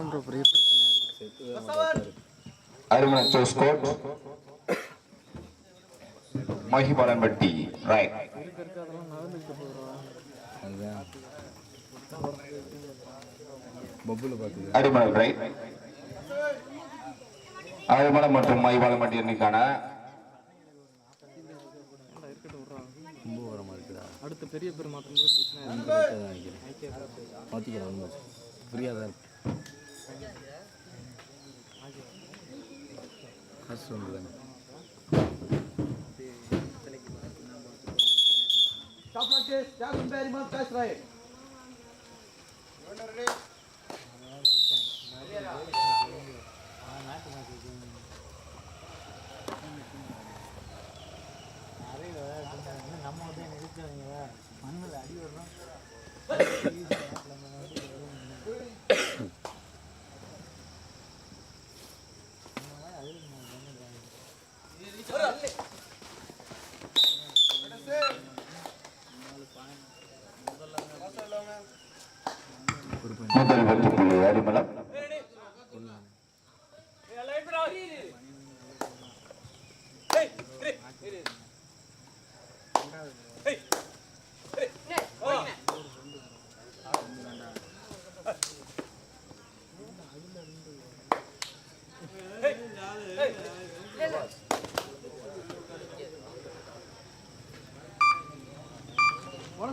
தான் ப்ரோ பெரிய பிரச்சனையாக இருக்குது அருமன் சோஸ் கோட் மகிபாலன்பட்டி ரைட் இருக்க இருக்க அதுதான் அரிமளம் ரைட் அரிமளம் மற்றும் மகிபாலன்பட்டி எண்ணிக்கான ஏன்டா இருக்கட்டும் விட்றான் ரொம்ப ஓரமாக இருக்குடா அடுத்த பெரிய பேர் மாற்றும் போது பிரச்சனை நான் இருக்கு. கரெக்டாக தான் நினைக்கிறேன் மாற்றிக்கிறேன் ஒன்றும் ஃப்ரீயாக தான் மண்ணில் அடி வந்து தானே முதல் வெற்றி புள்ளி அரிமளம்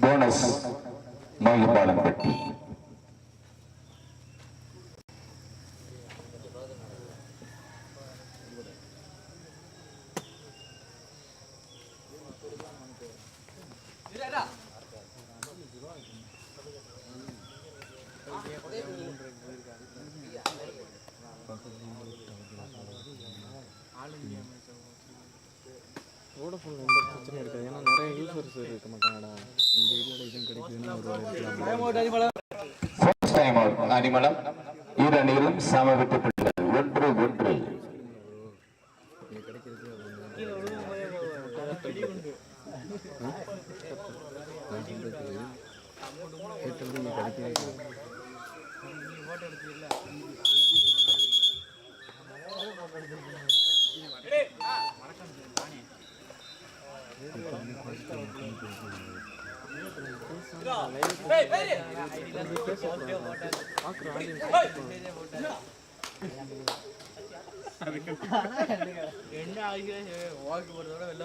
போனஸ் மகிபாலன்பட்டி வோடஃபோன் எந்த பிரச்சனையும் இருக்காது. ஏன்னா நிறைய யூசர்ஸ் இருக்க மாட்டாங்கடா. இந்த ஏரியாவில் இதுவும் கிடைக்குதுன்னு ஒரு இருக்கலாம் ஃபர்ஸ்ட் டைம் அவுட் அரிமளம் இரு அணிகளும் சம வெற்றி என்ன ஆகிய வாக்கு போடுறதோட வெளில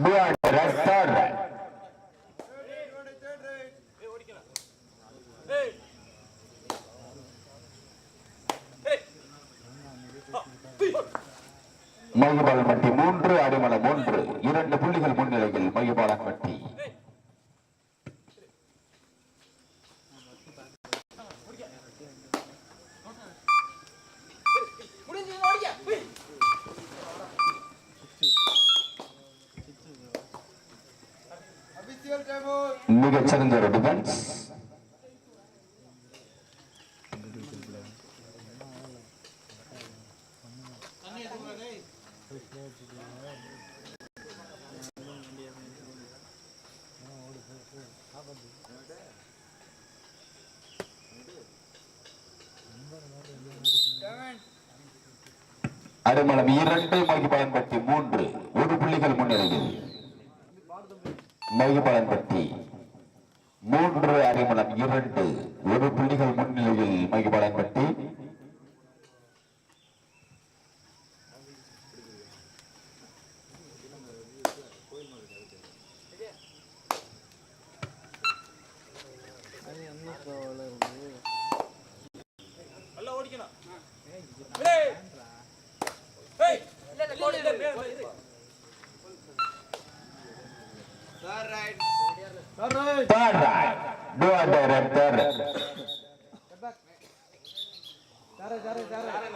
right. Do under right, third மூன்று இரண்டு புள்ளிகள் முன்னிலையில் மையபாலம் பட்டி ஒரு டிஃபென்ஸ் அடிமலம் இரண்டு மையபாலம்பட்டி மூன்று. ஒரு புள்ளிகள் முன்னிலையில். மையபாலம்பட்டி மூன்று அடைமலம் இரண்டு. ஒரு புள்ளிகள் முன்னிலையில் மையபாலம்பட்டி அது Third right. Do a direct third. Jare, jare, jare.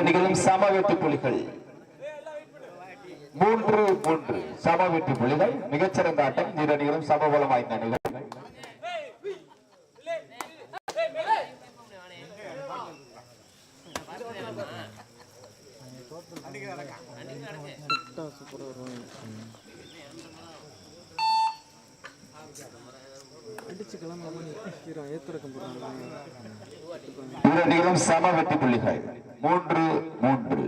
இரு சமவெட்டு புலிகள். மூன்று மூன்று சமவெட்டு புலிகள். மிகச்சிறந்த ஆட்டம். இரு அணிகளும் சமபலம் அணிகள் சுட்டா சூப்பராக வருவாங்க அடிச்சு கிளம்ப ஹீரோ ஏத்துறக்கம் போடுறாங்க இரு அணிகளும் சம வெற்றி புள்ளிகள் மூன்று மூன்று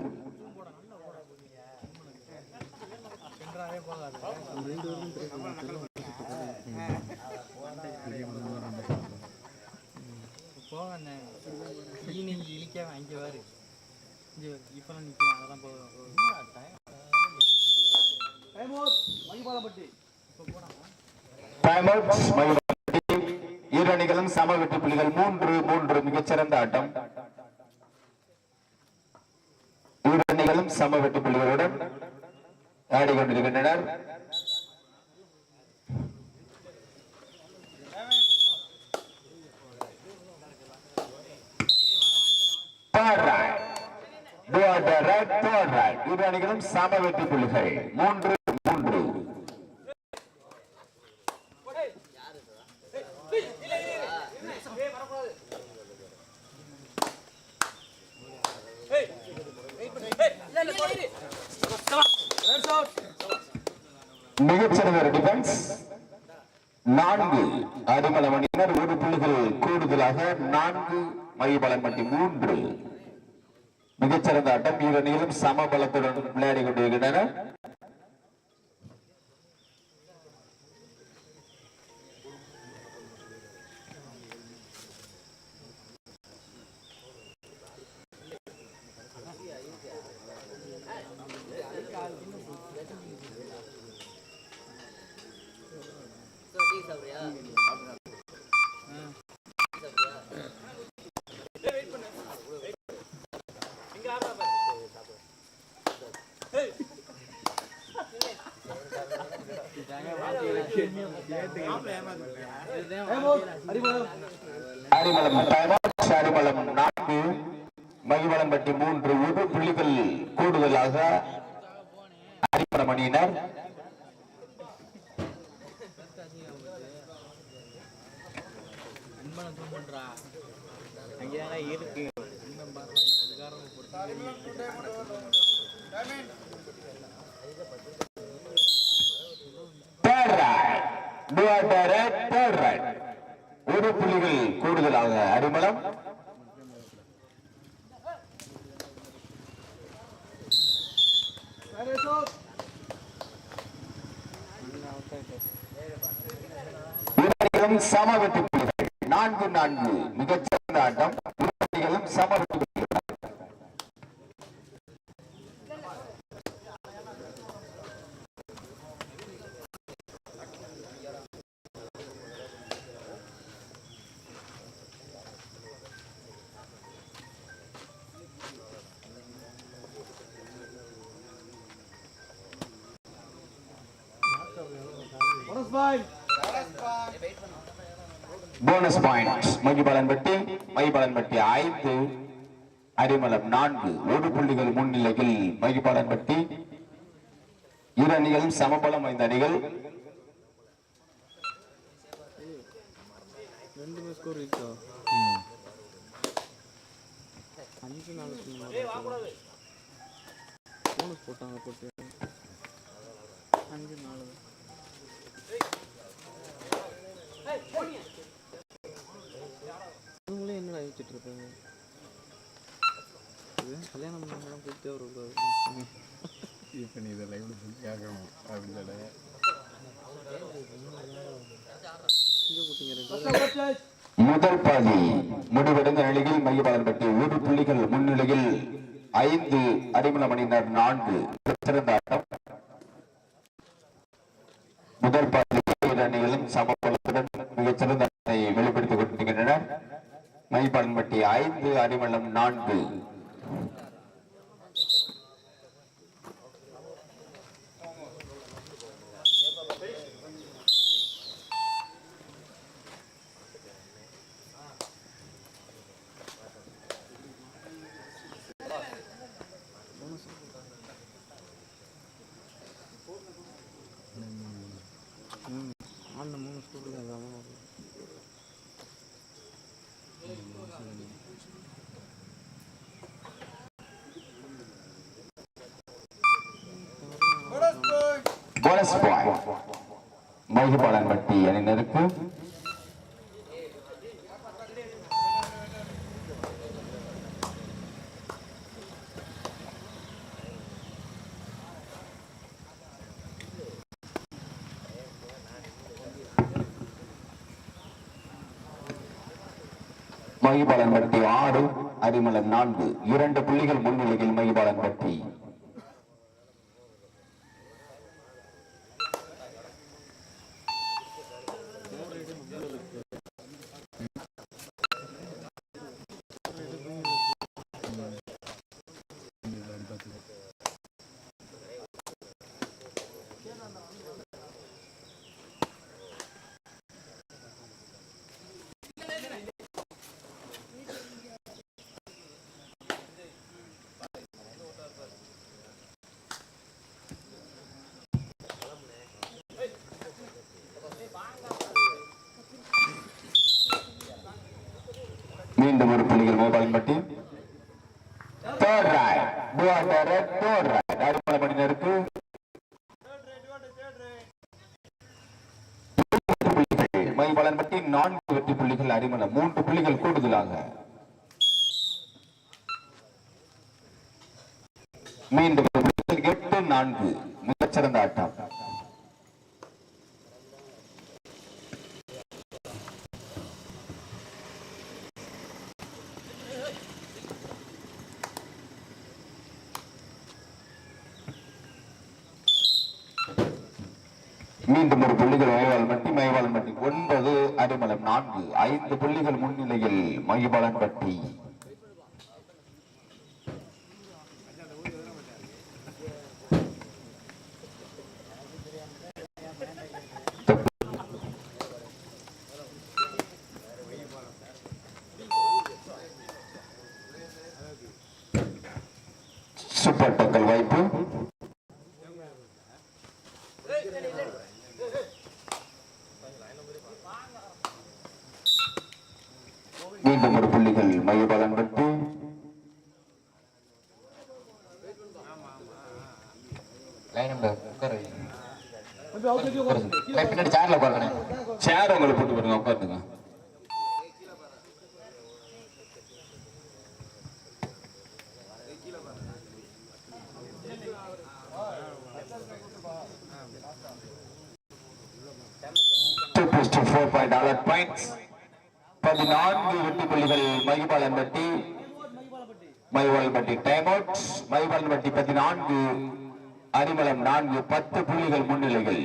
இழிக்க இப்போ நிற்கிறேன் அதெல்லாம் அணிகளும் சம வெற்றி புள்ளிகள் மூன்று மூன்று மிகச்சிறந்த ஆட்டம் இரு அணிகளும் சம வெற்றி புள்ளிகளுடன் ஆடிக்கொண்டிருக்கின்றனர் Third right. Do or die right, third right. இரு அணிகளும் சம வெற்றி புள்ளிகள். மூன்று மூன்று. மிகச்சிறந்த டிஃபென்ஸ் நான்கு அடிமல மணியினர் ஒரு புள்ளிகள் கூடுதலாக நான்கு மையபலம் மட்டும் மூன்று. அணியும் சமபலத்துடன் விளையாடி கொண்டிருக்கின்றன Yeah. அரிமளம் நான்கு மகிவளம்பட்டி மூன்று ஒரு புள்ளிகள் கூடுதலாக அரிமளம் அணியினர் இருக்கு அன்பன் பாடுறாங்க அதுக்காரங்க பொறுத்து third right two third right ஒரு புள்ளிகள் கூடுதலாக அரிமளம் இரண்டிலும் சம வெற்றி புள்ளிகள் நான்கு நான்கு மிகச்சிறந்த ஆட்டம் இரண்டிலும் சம வெற்றி புள்ளிகள் போனஸ் பாயிண்ட் மகிபலன்பட்டி மகிபலன்பட்டி ஐந்து அரிமளம் நான்கு ஒரு புள்ளிகள் முன்னிலையில் மகிபலன்பட்டி இரு அணிகளும் சமபலம் ஐந்து அணிகள் போட்டாங்க போட்டு அஞ்சு நாலு இவங்களே என்னடா யோசிச்சுட்டு இருக்காங்க? இது கல்யாணம் பண்ணவங்களாம் கூப்பிட்டே வரக்கூடாது இப்போ நீ இதை லைவ்ல சொல்லி குட்டிங்க ரெண்டு முதல் பாதி முடிவடைந்த நிலையில் மையபாலன்பட்டி ஒரு புள்ளிகள் முன்னிலையில் ஐந்து அரிமளம் அணியினர் நான்கு சிறந்த ஆட்டம். முதல் பாதி அணிகளும் சமபலத்துடன் மிகச்சிறந்த வெளிப்படுத்திக் கொண்டிருக்கின்றனர். மைபாலன்பட்டி ஐந்து அரிமளம் நான்கு ம் ஆன மூணு ஸ்கூலுக்கு அதான் போனஸ் பாயிண்ட் மைகுபாலன்பட்டி அணியினருக்கு மைபாலன்பட்டி ஆறு அரிமலன் நான்கு. இரண்டு புள்ளிகள் முன்னிலையில் மகிபாலன் பட்டி ஒரு புள்ளிகள் மோபாலன்பட்டி third right two third right Arimalam மணினருக்கு மைபாலன்பட்டி நான்கு வெற்றி புள்ளிகள் அரிமளம் மூன்று புள்ளிகள் கூடுதலாக. மீண்டும் எட்டு நான்கு. மிகச்சிறந்த ஆட்டம். ஐந்து புள்ளிகள் முன்னிலையில் மகிபாலன் கட்டி சூப்பர் பக்கல் வாய்ப்பு. நான்கு வெற்றி புள்ளிகள் மைபாலன் பட்டி மைபாலன் பட்டி டைம் அவுட் மைபாலன் பட்டி பதினான்கு அரிமலம் நான்கு பத்து புள்ளிகள் முன்னிலைகள்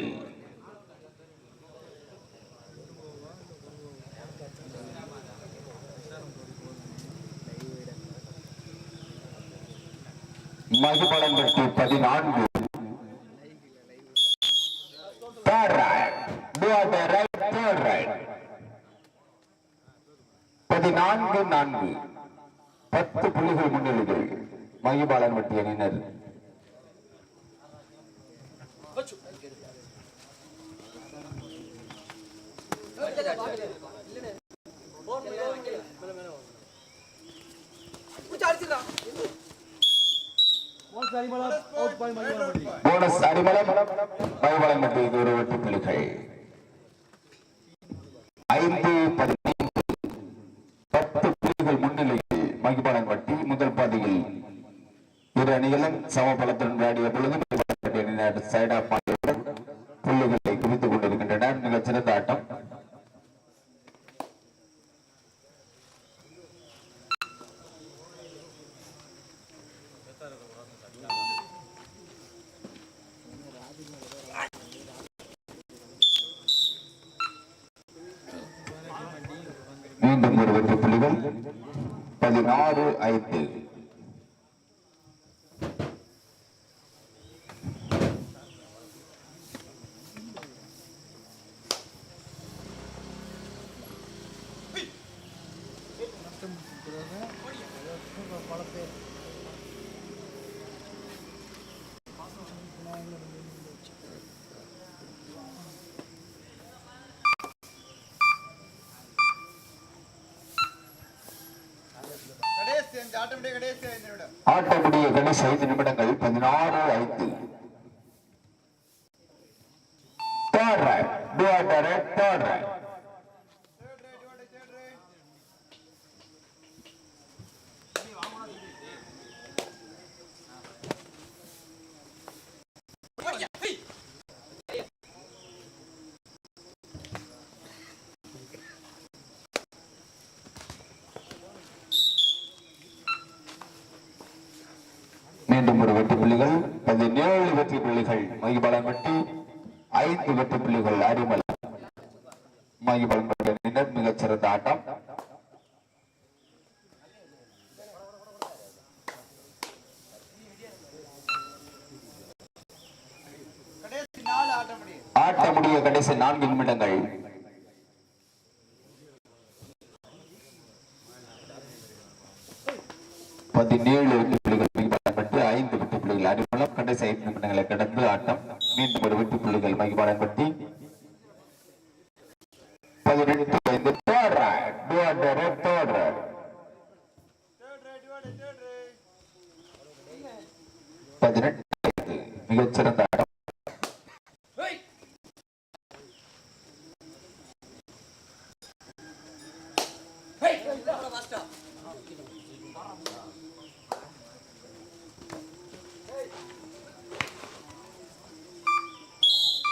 மதுபலம் பெற்று பதினான்கு Third right. Do out the right, third right. பதினான்கு நான்கு. பத்து புள்ளிகள் முன்னிலைகள். மகிபாலன் வட்டி அணியினர் போனஸ் அடிமலம் மகிபாலன் வட்டி ஒரு வெட்டு புள்ளிகள். ஐந்து பதினைந்து பத்து புள்ளிகள் முன்னிலையில் மகிபாலன் வட்டி முதல் பாதியில் இரு அணிகளும் சமபலத்துடன் விளையாடிய பொழுது மகிபாலன் சைட் ஆஃப் பாயிண்டுடன் புள்ளிகளை குவித்துக் கொண்டிருக்கின்றனர் மிகச் சிறந்த ஆட்டம். மீண்டும் ஒரு வெற்றி புள்ளிகள் பதினாறு ஐந்து. ஆட்டமுடைய கணேஷ் ஐந்து நிமிடங்கள் பதினாறு ஐந்து. Third right. மகிபலம் பயன்படுத்தினர் மிகச்சிறந்த ஆட்டம். ஆட்ட முடிய கடைசி நான்கு நிமிடங்கள். பதினேழு புள்ளிகள் ஐந்து விட்டு புள்ளிகள் அறிமுகம் கடைசி ஐந்து நிமிடங்களை கடந்து ஆட்டம். மீண்டும் ஒரு விட்டு புள்ளிகள் மகிபாலன் பற்றி பதினெட்டு ஐந்து third right two hundred third right பதினெட்டு ஐந்து மிகச்சிறந்த ஆட்டம்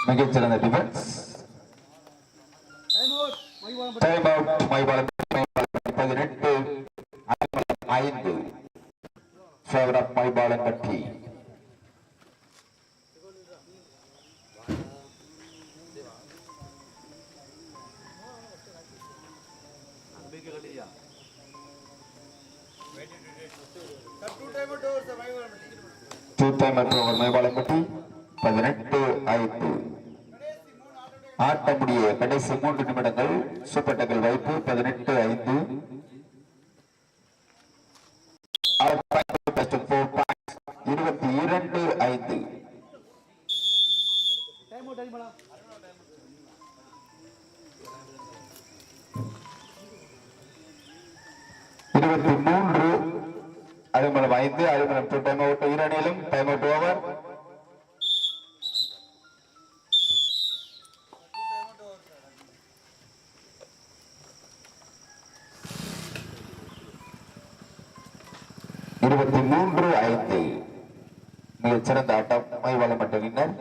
மிகச்சிறந்த டிஃபென்ஸ் டைம் அவுட் மைபாலம் பதினெட்டு ஆட்டமுடிய கடைசி மூன்று நிமிடங்கள். சூப்பர் டக்கல் வைப்பு பதினெட்டு ஐந்து. இருபத்தி இரண்டு ஐந்து. இருபத்தி மூன்று அலுமலம் ஐந்து அலுமலம் டூ டைம் அவுட் இரு டைம் அவுட் ஓவர் மூன்று ஐந்து. மிகச் சிறந்த ஆட்டம் மைவாளம் மட்டலினர்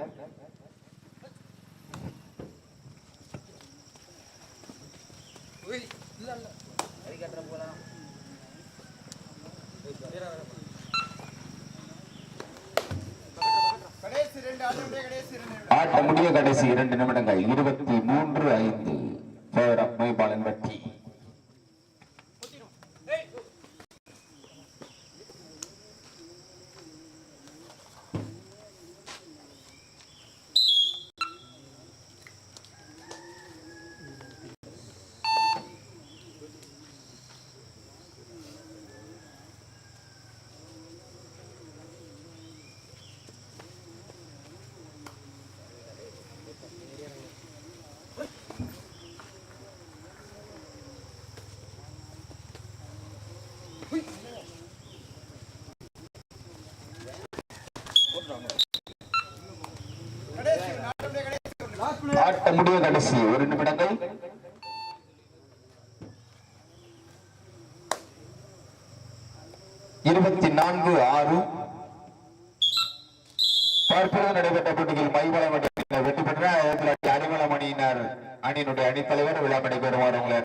ஆட்ட முடிய கடைசி இரண்டு நிமிடங்கள் இருபத்தி மூன்று ஐந்து. மைபாலன் வட்டி ஆட்டம் முடிய கடைசி ஒரு நிமிடங்கள். இருபத்தி நான்கு ஆறு. தற்பொழுது நடைபெற்ற போட்டியில் மைவளம் வெற்றி பெற்ற ஆயிரத்தி அணியினர் அணியினுடைய அணித்தலைவர் விழா வருமாறு உங்களை